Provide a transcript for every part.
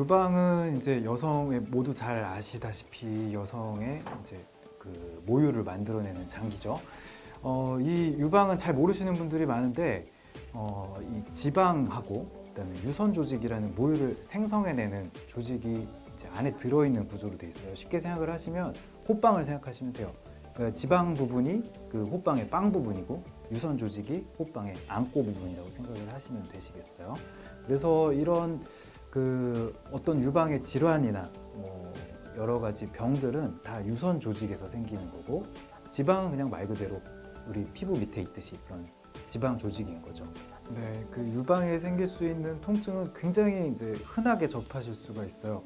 네, 유방은 이제 여성의 모두 잘 아시다시피 여성의 이제 그 모유를 만들어내는 장기죠. 어, 이 유방은 잘 모르시는 분들이 많은데 어, 이 지방하고 그다음에 유선 조직이라는 모유를 생성해내는 조직이 이제 안에 들어있는 구조로 돼 있어요. 쉽게 생각을 하시면 호빵을 생각하시면 돼요. 그러니까 지방 부분이 그 호빵의 빵 부분이고 유선 조직이 호빵의 안고 부분이라고 생각을 하시면 되시겠어요. 그래서 이런 그 어떤 유방의 질환이나 뭐 여러 가지 병들은 다 유선 조직에서 생기는 거고 지방은 그냥 말 그대로 우리 피부 밑에 있듯이 그런 지방 조직인 거죠. 네, 그 유방에 생길 수 있는 통증은 굉장히 이제 흔하게 접하실 수가 있어요.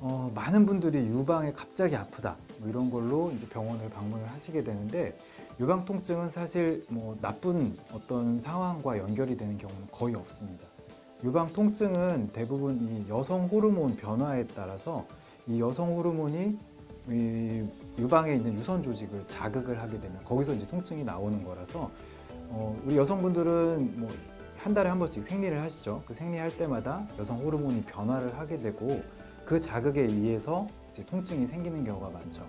어, 많은 분들이 유방에 갑자기 아프다 뭐 이런 걸로 이제 병원을 방문을 하시게 되는데 유방 통증은 사실 뭐 나쁜 어떤 상황과 연결이 되는 경우는 거의 없습니다. 유방 통증은 대부분 이 여성 호르몬 변화에 따라서 이 여성 호르몬이 이 유방에 있는 유선 조직을 자극을 하게 되면 거기서 이제 통증이 나오는 거라서 어, 우리 여성분들은 뭐 한 달에 한 번씩 생리를 하시죠. 그 생리할 때마다 여성 호르몬이 변화를 하게 되고 그 자극에 의해서 이제 통증이 생기는 경우가 많죠.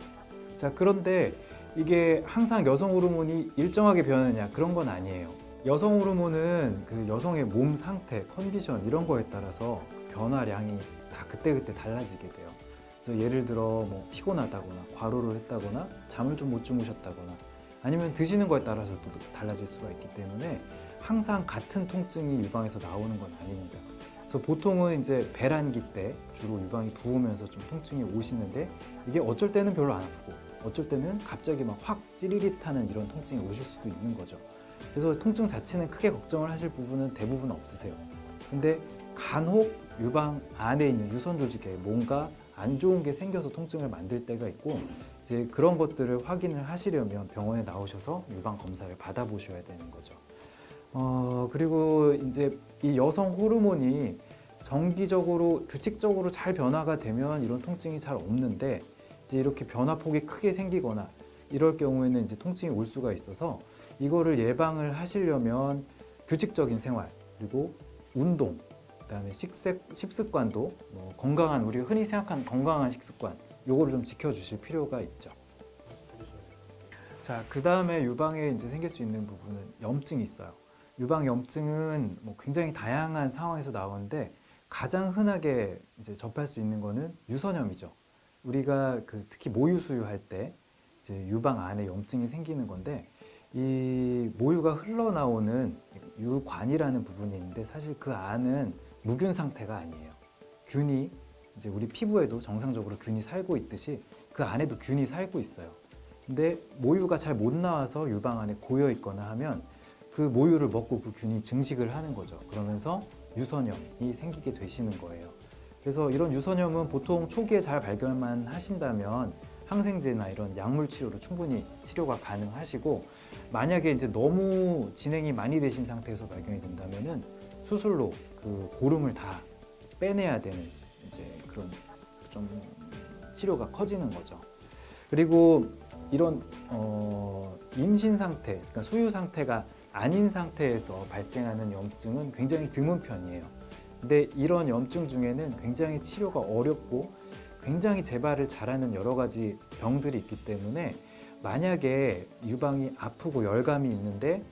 자, 그런데 이게 항상 여성 호르몬이 일정하게 변하느냐 그런 건 아니에요. 여성 호르몬은 그 여성의 몸 상태, 컨디션 이런 거에 따라서 변화량이 다 그때그때 달라지게 돼요. 그래서 예를 들어 뭐 피곤하다거나 과로를 했다거나 잠을 좀 못 주무셨다거나 아니면 드시는 거에 따라서 또 달라질 수가 있기 때문에 항상 같은 통증이 유방에서 나오는 건 아닙니다. 그래서 보통은 이제 배란기 때 주로 유방이 부으면서 좀 통증이 오시는데 이게 어쩔 때는 별로 안 아프고 어쩔 때는 갑자기 막 확 찌릿하는 이런 통증이 오실 수도 있는 거죠. 그래서 통증 자체는 크게 걱정을 하실 부분은 대부분 없으세요. 근데 간혹 유방 안에 있는 유선 조직에 뭔가 안 좋은 게 생겨서 통증을 만들 때가 있고 이제 그런 것들을 확인을 하시려면 병원에 나오셔서 유방 검사를 받아보셔야 되는 거죠. 어, 그리고 이제 이 여성 호르몬이 정기적으로 규칙적으로 잘 변화가 되면 이런 통증이 잘 없는데 이제 이렇게 변화폭이 크게 생기거나 이럴 경우에는 이제 통증이 올 수가 있어서 이거를 예방을 하시려면 규칙적인 생활 그리고 운동 그다음에 식색 식습관도 뭐 건강한 우리가 흔히 생각하는 건강한 식습관 요거를 좀 지켜주실 필요가 있죠. 자, 그 다음에 유방에 이제 생길 수 있는 부분은 염증이 있어요. 유방 염증은 뭐 굉장히 다양한 상황에서 나오는데 가장 흔하게 이제 접할 수 있는 거는 유선염이죠. 우리가 그 특히 모유 수유할 때 이제 유방 안에 염증이 생기는 건데 이 모유가 흘러나오는 유관이라는 부분이 있는데 사실 그 안은 무균 상태가 아니에요. 균이 이제 우리 피부에도 정상적으로 균이 살고 있듯이 그 안에도 균이 살고 있어요. 근데 모유가 잘 못 나와서 유방 안에 고여 있거나 하면 그 모유를 먹고 그 균이 증식을 하는 거죠. 그러면서 유선염이 생기게 되시는 거예요. 그래서 이런 유선염은 보통 초기에 잘 발견만 하신다면 항생제나 이런 약물 치료로 충분히 치료가 가능하시고 만약에 이제 너무 진행이 많이 되신 상태에서 발견이 된다면은 수술로 그 고름을 다 빼내야 되는 이제 그런 좀 치료가 커지는 거죠. 그리고 이런 어, 임신 상태, 그러니까 수유 상태가 아닌 상태에서 발생하는 염증은 굉장히 드문 편이에요. 근데 이런 염증 중에는 굉장히 치료가 어렵고 굉장히 재발을 잘하는 여러 가지 병들이 있기 때문에 만약에 유방이 아프고 열감이 있는데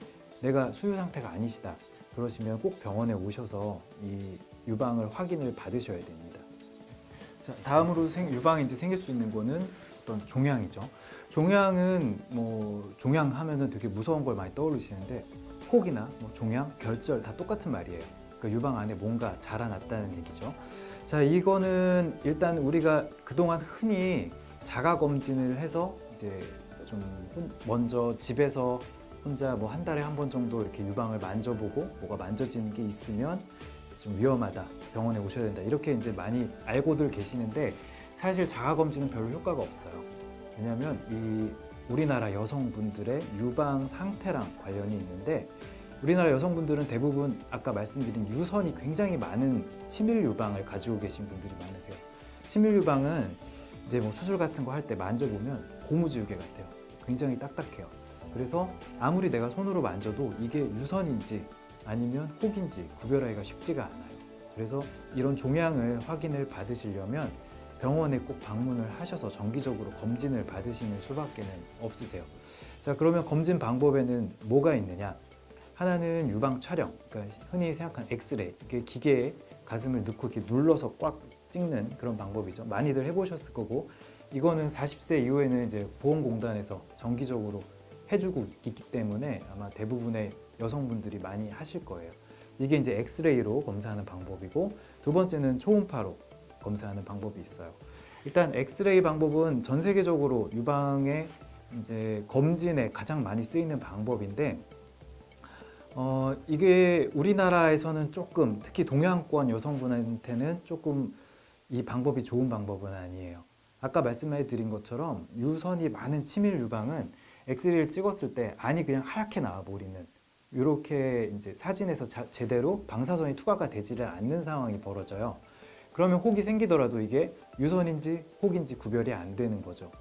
내가 수유 상태가 아니시다 그러시면 꼭 병원에 오셔서 이 유방을 확인을 받으셔야 됩니다. 자, 다음으로 생, 유방에 이제 생길 수 있는 거는 어떤 종양이죠. 종양은 뭐 종양 하면은 되게 무서운 걸 많이 떠올리시는데 혹이나 뭐 종양, 결절 다 똑같은 말이에요. 그러니까 유방 안에 뭔가 자라났다는 얘기죠. 자, 이거는 일단 우리가 그동안 흔히 자가 검진을 해서 이제 좀 혼- 먼저 집에서 혼자 뭐 한 달에 한 번 정도 이렇게 유방을 만져보고 뭐가 만져지는 게 있으면 좀 위험하다 병원에 오셔야 된다 이렇게 이제 많이 알고들 계시는데 사실 자가 검진은 별로 효과가 없어요. 왜냐하면 이 우리나라 여성분들의 유방 상태랑 관련이 있는데 우리나라 여성분들은 대부분 아까 말씀드린 유선이 굉장히 많은 치밀 유방을 가지고 계신 분들이 많으세요. 치밀 유방은 이제 뭐 수술 같은 거 할 때 만져보면 고무지우개 같아요. 굉장히 딱딱해요. 그래서 아무리 내가 손으로 만져도 이게 유선인지 아니면 혹인지 구별하기가 쉽지가 않아요. 그래서 이런 종양을 확인을 받으시려면 병원에 꼭 방문을 하셔서 정기적으로 검진을 받으시는 수밖에는 없으세요. 자, 그러면 검진 방법에는 뭐가 있느냐? 하나는 유방 촬영, 그러니까 흔히 생각한 엑스레이, 기계에 가슴을 넣고 이렇게 눌러서 꽉 찍는 그런 방법이죠. 많이들 해보셨을 거고, 이거는 40세 이후에는 이제 보험공단에서 정기적으로 해주고 있기 때문에 아마 대부분의 여성분들이 많이 하실 거예요. 이게 이제 엑스레이로 검사하는 방법이고, 두 번째는 초음파로 검사하는 방법이 있어요. 일단 엑스레이 방법은 전 세계적으로 유방의 이제 검진에 가장 많이 쓰이는 방법인데 어, 이게 우리나라에서는 조금 특히 동양권 여성분한테는 조금 이 방법이 좋은 방법은 아니에요. 아까 말씀해 드린 것처럼 유선이 많은 치밀 유방은 엑스레이를 찍었을 때 안이 그냥 하얗게 나와 버리는 이렇게 이제 사진에서 자- 제대로 방사선이 투과가 되지를 않는 상황이 벌어져요. 그러면 혹이 생기더라도 이게 유선인지 혹인지 구별이 안 되는 거죠.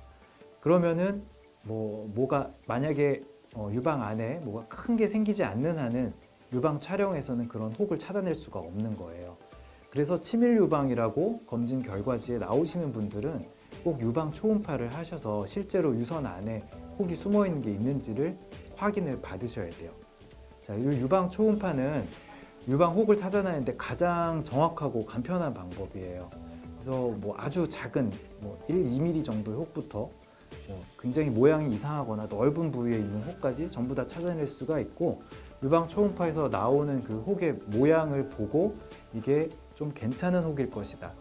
그러면은 뭐 뭐가 만약에 어, 유방 안에 뭐가 큰 게 생기지 않는 한은 유방 촬영에서는 그런 혹을 찾아낼 수가 없는 거예요. 그래서 치밀 유방이라고 검진 결과지에 나오시는 분들은 꼭 유방 초음파를 하셔서 실제로 유선 안에 혹이 숨어 있는 게 있는지를 확인을 받으셔야 돼요. 자, 이 유방 초음파는 유방 혹을 찾아내는데 가장 정확하고 간편한 방법이에요. 그래서 뭐 아주 작은 뭐 1, 2mm 정도의 혹부터 뭐 굉장히 모양이 이상하거나 넓은 부위에 있는 혹까지 전부 다 찾아낼 수가 있고 유방 초음파에서 나오는 그 혹의 모양을 보고 이게 좀 괜찮은 혹일 것이다.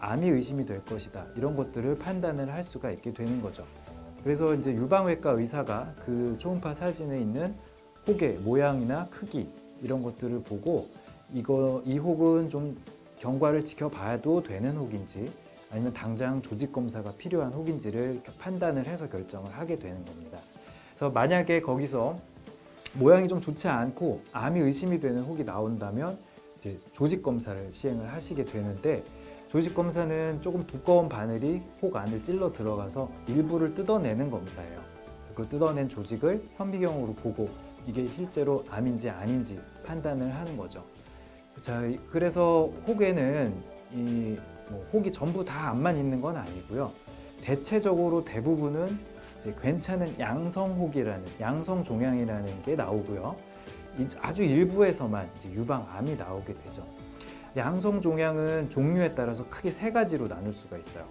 암이 의심이 될 것이다. 이런 것들을 판단을 할 수가 있게 되는 거죠. 그래서 이제 유방외과 의사가 그 초음파 사진에 있는 혹의 모양이나 크기 이런 것들을 보고 이거 이 혹은 좀 경과를 지켜봐도 되는 혹인지 아니면 당장 조직 검사가 필요한 혹인지를 판단을 해서 결정을 하게 되는 겁니다. 그래서 만약에 거기서 모양이 좀 좋지 않고 암이 의심이 되는 혹이 나온다면 이제 조직 검사를 시행을 하시게 되는데 조직 검사는 조금 두꺼운 바늘이 혹 안을 찔러 들어가서 일부를 뜯어내는 검사예요. 그 뜯어낸 조직을 현미경으로 보고 이게 실제로 암인지 아닌지 판단을 하는 거죠. 자, 이- 그래서 혹에는 이 뭐 혹이 전부 다 암만 있는 건 아니고요. 대체적으로 대부분은 이제 괜찮은 양성 혹이라는 양성 종양이라는 게 나오고요. 이- 아주 일부에서만 이제 유방암이 나오게 되죠. 양성 종양은 종류에 따라서 크게 세 가지로 나눌 수가 있어요.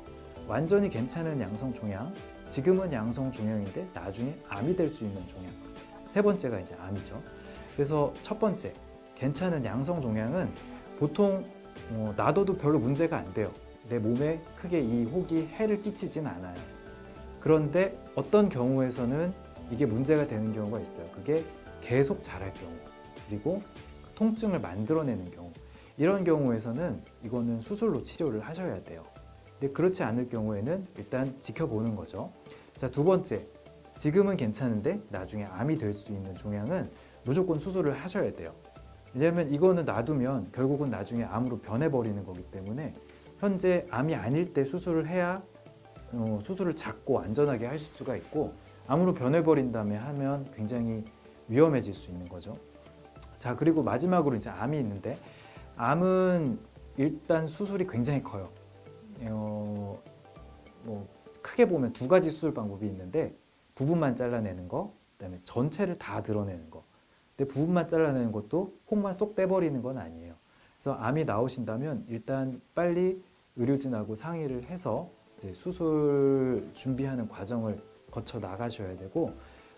완전히 괜찮은 양성 종양, 지금은 양성 종양인데 나중에 암이 될 수 있는 종양. 세 번째가 이제 암이죠. 그래서 첫 번째, 괜찮은 양성 종양은 보통 어, 놔둬도 별로 문제가 안 돼요. 내 몸에 크게 이 혹이 해를 끼치진 않아요. 그런데 어떤 경우에서는 이게 문제가 되는 경우가 있어요. 그게 계속 자랄 경우, 그리고 통증을 만들어내는 경우. 이런 경우에서는 이거는 수술로 치료를 하셔야 돼요. 근데 그렇지 않을 경우에는 일단 지켜보는 거죠. 자, 두 번째. 지금은 괜찮은데 나중에 암이 될 수 있는 종양은 무조건 수술을 하셔야 돼요. 왜냐하면 이거는 놔두면 결국은 나중에 암으로 변해버리는 거기 때문에 현재 암이 아닐 때 수술을 해야 어, 수술을 작고 안전하게 하실 수가 있고 암으로 변해버린 다음에 하면 굉장히 위험해질 수 있는 거죠. 자 그리고 마지막으로 이제 암이 있는데 암은 일단 수술이 굉장히 커요. 어, 뭐 크게 보면 두 가지 수술 방법이 있는데 부분만 잘라내는 거, 그다음에 전체를 다 드러내는 거. 근데 부분만 잘라내는 것도 혹만 쏙 떼버리는 건 아니에요. 그래서 암이 나오신다면 일단 빨리 의료진하고 상의를 해서 수술 준비하는 과정을 거쳐 나가셔야 되고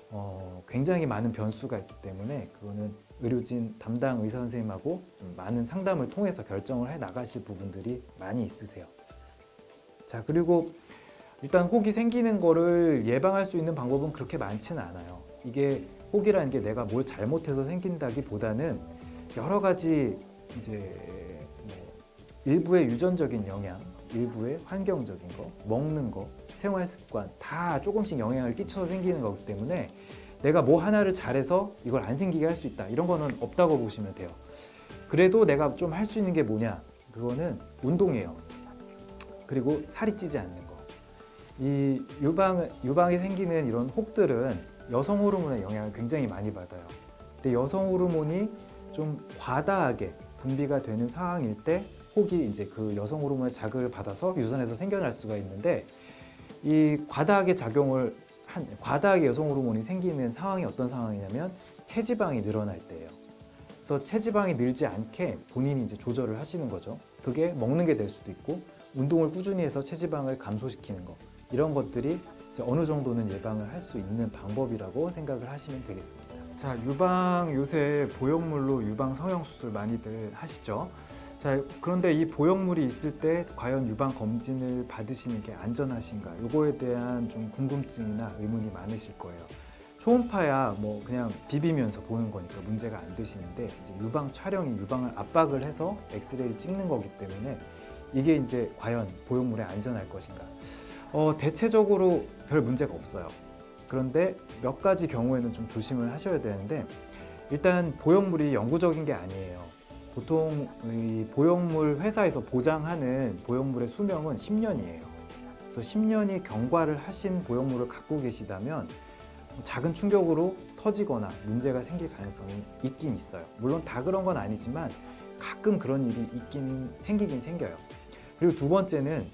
어, 굉장히 많은 변수가 있기 때문에 그거는 의료진 담당 의사 선생님하고 좀 많은 상담을 통해서 결정을 해 나가실 부분들이 많이 있으세요. 자 그리고 일단 혹이 생기는 거를 예방할 수 있는 방법은 그렇게 많지는 않아요. 이게 혹이라는 게 내가 뭘 잘못해서 생긴다기보다는 여러 가지 이제 뭐 일부의 유전적인 영향, 일부의 환경적인 거, 먹는 거, 생활 습관 다 조금씩 영향을 끼쳐서 생기는 거기 때문에 내가 뭐 하나를 잘해서 이걸 안 생기게 할 수 있다 이런 거는 없다고 보시면 돼요. 그래도 내가 좀 할 수 있는 게 뭐냐? 그거는 운동이에요. 그리고 살이 찌지 않는 거. 이 유방 유방에 생기는 이런 혹들은 여성 호르몬의 영향을 굉장히 많이 받아요. 근데 여성 호르몬이 좀 과다하게 분비가 되는 상황일 때 혹이 이제 그 여성 호르몬의 자극을 받아서 유선에서 생겨날 수가 있는데 이 과다하게 작용을 한 과다하게 여성 호르몬이 생기는 상황이 어떤 상황이냐면 체지방이 늘어날 때예요. 그래서 체지방이 늘지 않게 본인이 이제 조절을 하시는 거죠. 그게 먹는 게 될 수도 있고 운동을 꾸준히 해서 체지방을 감소시키는 거 이런 것들이 이제 어느 정도는 예방을 할 수 있는 방법이라고 생각을 하시면 되겠습니다. 자, 유방 요새 보형물로 유방 성형 수술 많이들 하시죠. 자, 그런데 이 보형물이 있을 때 과연 유방 검진을 받으시는 게 안전하신가? 요거에 대한 좀 궁금증이나 의문이 많으실 거예요. 초음파야 뭐 그냥 비비면서 보는 거니까 문제가 안 되시는데 유방 촬영이 유방을 압박을 해서 엑스레이를 찍는 거기 때문에 이게 이제 과연 보형물에 안전할 것인가? 어, 대체적으로 별 문제가 없어요. 그런데 몇 가지 경우에는 좀 조심을 하셔야 되는데 일단 보형물이 영구적인 게 아니에요. 보통 이 보형물 회사에서 보장하는 보형물의 수명은 10년이에요. 그래서 10년이 경과를 하신 보형물을 갖고 계시다면 작은 충격으로 터지거나 문제가 생길 가능성이 있긴 있어요. 물론 다 그런 건 아니지만 가끔 그런 일이 있긴 생기긴 생겨요. 그리고 두 번째는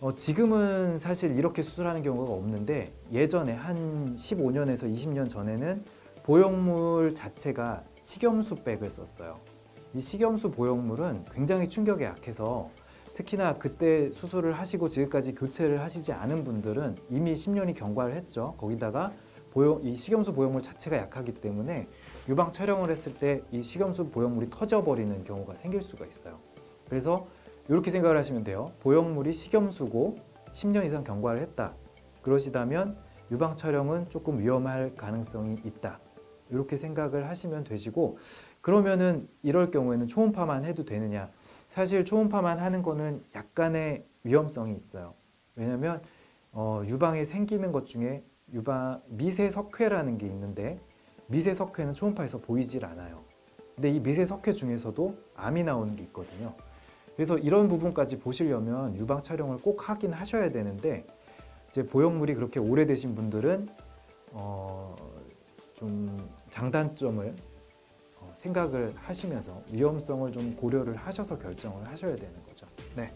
어, 지금은 사실 이렇게 수술하는 경우가 없는데 예전에 한 15년에서 20년 전에는 보형물 자체가 식염수 백을 썼어요. 이 식염수 보형물은 굉장히 충격에 약해서 특히나 그때 수술을 하시고 지금까지 교체를 하시지 않은 분들은 이미 10년이 경과를 했죠. 거기다가 보형, 이 식염수 보형물 자체가 약하기 때문에 유방 촬영을 했을 때 이 식염수 보형물이 터져버리는 경우가 생길 수가 있어요. 그래서 이렇게 생각을 하시면 돼요. 보형물이 식염수고 10년 이상 경과를 했다. 그러시다면 유방 촬영은 조금 위험할 가능성이 있다. 이렇게 생각을 하시면 되시고 그러면은 이럴 경우에는 초음파만 해도 되느냐? 사실 초음파만 하는 거는 약간의 위험성이 있어요. 왜냐하면 어, 유방에 생기는 것 중에 유방 미세 석회라는 게 있는데 미세 석회는 초음파에서 보이질 않아요. 근데 이 미세 석회 중에서도 암이 나오는 게 있거든요. 그래서 이런 부분까지 보시려면 유방 촬영을 꼭 하긴 하셔야 되는데 이제 보형물이 그렇게 오래되신 분들은 어, 좀 장단점을 어, 생각을 하시면서 위험성을 좀 고려를 하셔서 결정을 하셔야 되는 거죠. 네.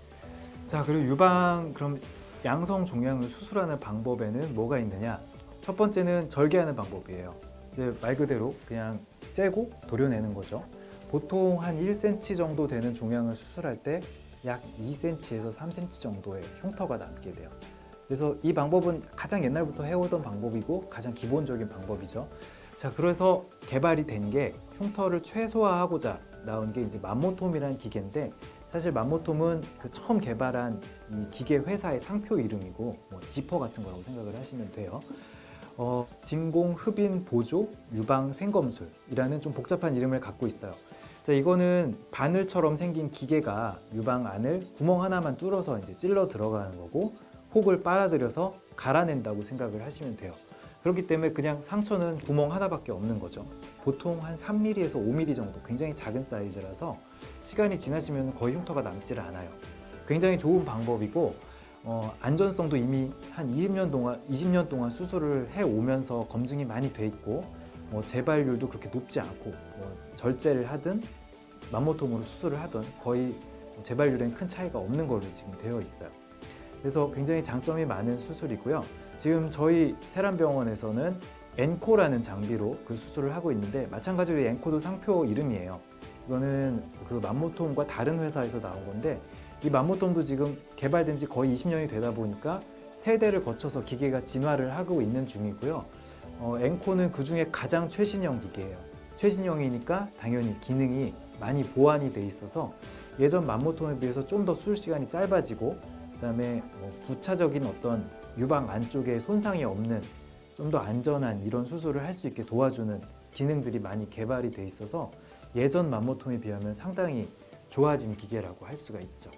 자 그리고 유방 그럼 양성 종양을 수술하는 방법에는 뭐가 있느냐? 첫 번째는 절개하는 방법이에요. 이제 말 그대로 그냥 째고 도려내는 거죠. 보통 한 1cm 정도 되는 종양을 수술할 때 약 2cm에서 3cm 정도의 흉터가 남게 돼요. 그래서 이 방법은 가장 옛날부터 해오던 방법이고 가장 기본적인 방법이죠. 자, 그래서 개발이 된 게 흉터를 최소화하고자 나온 게 이제 맘모톰이라는 기계인데 사실 맘모톰은 그 처음 개발한 이 기계 회사의 상표 이름이고 뭐 지퍼 같은 거라고 생각을 하시면 돼요. 어, 진공 흡인 보조 유방 생검술이라는 좀 복잡한 이름을 갖고 있어요. 자, 이거는 바늘처럼 생긴 기계가 유방 안을 구멍 하나만 뚫어서 이제 찔러 들어가는 거고 혹을 빨아들여서 갈아낸다고 생각을 하시면 돼요. 그렇기 때문에 그냥 상처는 구멍 하나밖에 없는 거죠. 보통 한 3mm에서 5mm 정도 굉장히 작은 사이즈라서 시간이 지나시면 거의 흉터가 남질 않아요. 굉장히 좋은 방법이고 어, 안전성도 이미 한 20년 동안 20년 동안 수술을 해 오면서 검증이 많이 돼 있고 뭐 재발률도 그렇게 높지 않고 뭐 절제를 하든 맘모톰으로 수술을 하든 거의 재발률엔 큰 차이가 없는 걸로 지금 되어 있어요. 그래서 굉장히 장점이 많은 수술이고요. 지금 저희 세란병원에서는 엔코라는 장비로 그 수술을 하고 있는데 마찬가지로 이 엔코도 상표 이름이에요. 이거는 그 맘모톰과 다른 회사에서 나온 건데 이 맘모톰도 지금 개발된 지 거의 20년이 되다 보니까 세대를 거쳐서 기계가 진화를 하고 있는 중이고요. 어, 엔코는 그 중에 가장 최신형 기계예요. 최신형이니까 당연히 기능이 많이 보완이 돼 있어서 예전 맘모톰에 비해서 좀 더 수술 시간이 짧아지고 그다음에 뭐 부차적인 어떤 유방 안쪽에 손상이 없는 좀 더 안전한 이런 수술을 할 수 있게 도와주는 기능들이 많이 개발이 돼 있어서 예전 맘모톰에 비하면 상당히 좋아진 기계라고 할 수가 있죠.